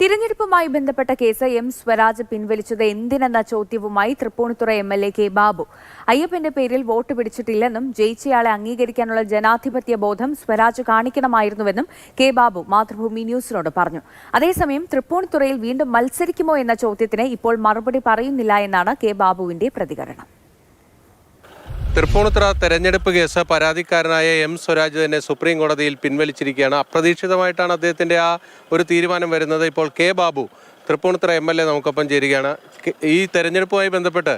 തിരഞ്ഞെടുപ്പുമായി ബന്ധപ്പെട്ട case M Swaraj പിൻവലിച്ചത് എന്തിനെന്ന ചോദ്യവുമായി Tripunithura M L A K Babu. അയ്യപ്പന്റെ പേരിൽ വോട്ട് പിടിച്ചിട്ടില്ലെന്നും ജയിച്ചയാളെ അംഗീകരിക്കാനുള്ള ജനാധിപത്യ ബോധം സ്വരാജ് കാണിക്കണമായിരുന്നുവെന്നും കെ ബാബു മാതൃഭൂമി ന്യൂസിനോട് പറഞ്ഞു. അതേസമയം തൃപ്പൂണിത്തുറയിൽ വീണ്ടും മത്സരിക്കുമോ എന്ന ചോദ്യത്തിന് ഇപ്പോൾ മറുപടി പറയുന്നില്ല എന്നാണ് കെ ബാബുവിന്റെ പ്രതികരണം. തൃപ്പൂണിത്തുറ തെരഞ്ഞെടുപ്പ് കേസ് പരാതിക്കാരനായ എം സ്വരാജ് തന്നെ സുപ്രീം കോടതിയിൽ പിൻവലിച്ചിരിക്കുകയാണ്. അപ്രതീക്ഷിതമായിട്ടാണ് അദ്ദേഹത്തിന്റെ ആ ഒരു തീരുമാനം വരുന്നത്. ഇപ്പോൾ K Babu Tripunithura M L A നമുക്കൊപ്പം ചേരുകയാണ്. ഈ തെരഞ്ഞെടുപ്പുമായി ബന്ധപ്പെട്ട്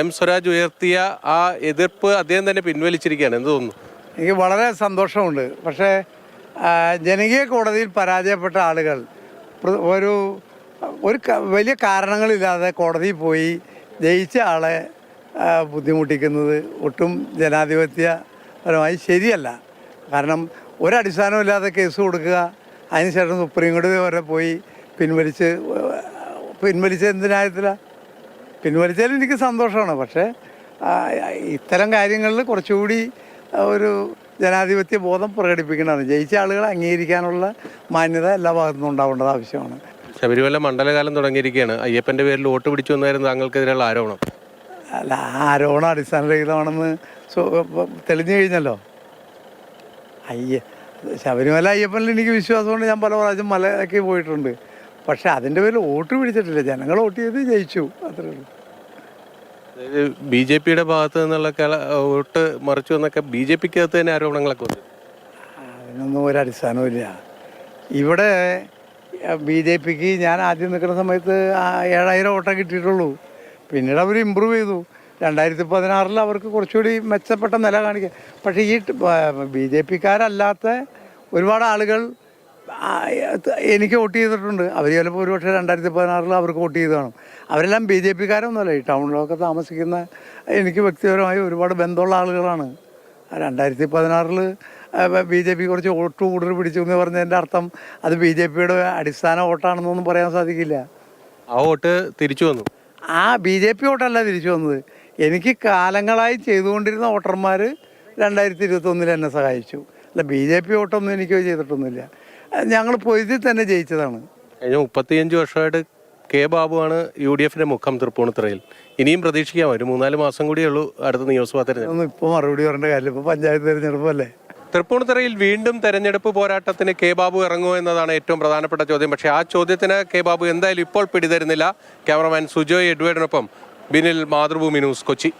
എം സ്വരാജ് ഉയർത്തിയ ആ എതിർപ്പ് അദ്ദേഹം തന്നെ പിൻവലിച്ചിരിക്കുകയാണ്. എന്ത് തോന്നുന്നു? എനിക്ക് വളരെ സന്തോഷമുണ്ട്. പക്ഷേ ജനകീയ കോടതിയിൽ പരാജയപ്പെട്ട ആളുകൾ ഒരു ഒരു വലിയ കാരണങ്ങളില്ലാതെ കോടതിയിൽ പോയി ജയിച്ച ആളെ ബുദ്ധിമുട്ടിക്കുന്നത് ഒട്ടും ജനാധിപത്യപരമായി ശരിയല്ല. കാരണം ഒരടിസ്ഥാനമില്ലാതെ കേസ് കൊടുക്കുക അതിനുശേഷം സുപ്രീം കോടതി വരെ പോയി പിൻവലിച്ച് പിൻവലിച്ച എന്തിനായത്തില്ല പിൻവലിച്ചാൽ എനിക്ക് സന്തോഷമാണ്. പക്ഷേ ഇത്തരം കാര്യങ്ങളിൽ കുറച്ചുകൂടി ഒരു ജനാധിപത്യ ബോധം പ്രകടിപ്പിക്കേണ്ടതാണ് ജയിച്ച ആളുകളെ അംഗീകരിക്കാനുള്ള മാന്യത എല്ലാ ഭാഗത്തുനിന്നും ഉണ്ടാവേണ്ടത് ആവശ്യമാണ്. ശബരിമല മണ്ഡലകാലം തുടങ്ങിയിരിക്കുകയാണ്. അയ്യപ്പന്റെ പേരിൽ വോട്ട് പിടിച്ചു വന്നായിരുന്നു താങ്കൾക്കെതിരെയുള്ള ആരോപണം. അല്ല ആരോപണം അടിസ്ഥാനരഹിതമാണെന്ന് തെളിഞ്ഞു കഴിഞ്ഞല്ലോ. അയ്യ ശബരിമല അയ്യപ്പനിൽ എനിക്ക് വിശ്വാസമുണ്ട്. ഞാൻ പല പ്രാവശ്യം മലയ്ക്ക് പോയിട്ടുണ്ട്. പക്ഷെ അതിന്റെ പേരിൽ വോട്ട് പിടിച്ചിട്ടില്ല. ജനങ്ങൾ വോട്ട് ചെയ്ത് ജയിച്ചു. അത്രേ ഉള്ളൂ. ബി ജെ പിയുടെ ഭാഗത്ത് നിന്നുള്ള കല- വോട്ട് മറിച്ചു എന്നൊക്കെ ബി ജെ പിക്ക് അകത്ത് തന്നെ ആരോപണങ്ങളൊക്കെ വന്നു അതിനൊന്നും ഒരു അടിസ്ഥാനമില്ല ഇവിടെ ബി ജെ പിക്ക് ഞാൻ ആദ്യം നിൽക്കുന്ന സമയത്ത് ഏഴായിരം വോട്ടേ കിട്ടിയിട്ടുള്ളൂ. പിന്നീട് അവർ ഇമ്പ്രൂവ് ചെയ്തു. രണ്ടായിരത്തി പതിനാറിൽ അവർക്ക് കുറച്ചുകൂടി മെച്ചപ്പെട്ട നില കാണിക്കുക പക്ഷേ ഈ ബി ജെ പിക്കാരല്ലാത്ത ഒരുപാട് ആളുകൾ എനിക്ക് വോട്ട് ചെയ്തിട്ടുണ്ട്. അവർ ചിലപ്പോൾ ഒരുപക്ഷെ രണ്ടായിരത്തി പതിനാറിൽ അവർക്ക് വോട്ട് ചെയ്ത് കാണും. അവരെല്ലാം ബി ജെ പിക്കാരൊന്നുമല്ല. ഈ ടൗണിലൊക്കെ താമസിക്കുന്ന എനിക്ക് വ്യക്തിപരമായി ഒരുപാട് ബന്ധമുള്ള ആളുകളാണ്. രണ്ടായിരത്തി പതിനാറിൽ ബി ജെ പി കുറച്ച് വോട്ട് കൂടുതൽ പിടിച്ചു എന്ന് പറഞ്ഞതിന്റെ അർത്ഥം അത് ബി ജെ പിയുടെ അടിസ്ഥാന വോട്ടാണെന്നൊന്നും പറയാൻ സാധിക്കില്ല. ആ വോട്ട് തിരിച്ചു വന്നു. ആ ബി ജെ പി വോട്ടല്ല തിരിച്ചു വന്നത്. എനിക്ക് കാലങ്ങളായി ചെയ്തുകൊണ്ടിരുന്ന വോട്ടർമാർ രണ്ടായിരത്തി ഇരുപത്തൊന്നിൽ എന്നെ സഹായിച്ചു. അല്ല ബി ജെ പി വോട്ടൊന്നും എനിക്ക് ചെയ്തിട്ടൊന്നുമില്ല. ഞങ്ങൾ പൊരുതി തന്നെ ജയിച്ചതാണ്. കഴിഞ്ഞ മുപ്പത്തിയഞ്ച് വർഷമായിട്ട് കെ ബാബുവാണ് യു ഡി എഫിന്റെ മുഖം തൃപ്പൂണിത്തറയിൽ. ഇനിയും പ്രതീക്ഷിക്കാം. ഒരു മൂന്നാൽ മാസം കൂടിയേ ഉള്ളൂ അടുത്ത നിയമസഭാ തെരഞ്ഞെടുപ്പ്. ഇപ്പൊ ഇപ്പോൾ മറുപടി പറയേണ്ട കാര്യം ഇപ്പോൾ പഞ്ചായത്ത് തിരഞ്ഞെടുപ്പല്ലേ? തൃപ്പൂണിത്തുറയിൽ വീണ്ടും തെരഞ്ഞെടുപ്പ് പോരാട്ടത്തിന് കെ ബാബു ഇറങ്ങുമോ എന്നതാണ് ഏറ്റവും പ്രധാനപ്പെട്ട ചോദ്യം. പക്ഷേ ആ ചോദ്യത്തിന് കെ ബാബു എന്തായാലും ഇപ്പോൾ പിടിതരുന്നില്ല. ക്യാമറമാൻ സുജോയ് എഡ്വേർഡിനൊപ്പം ബിനിൽ മാതൃഭൂമി ന്യൂസ് കൊച്ചി.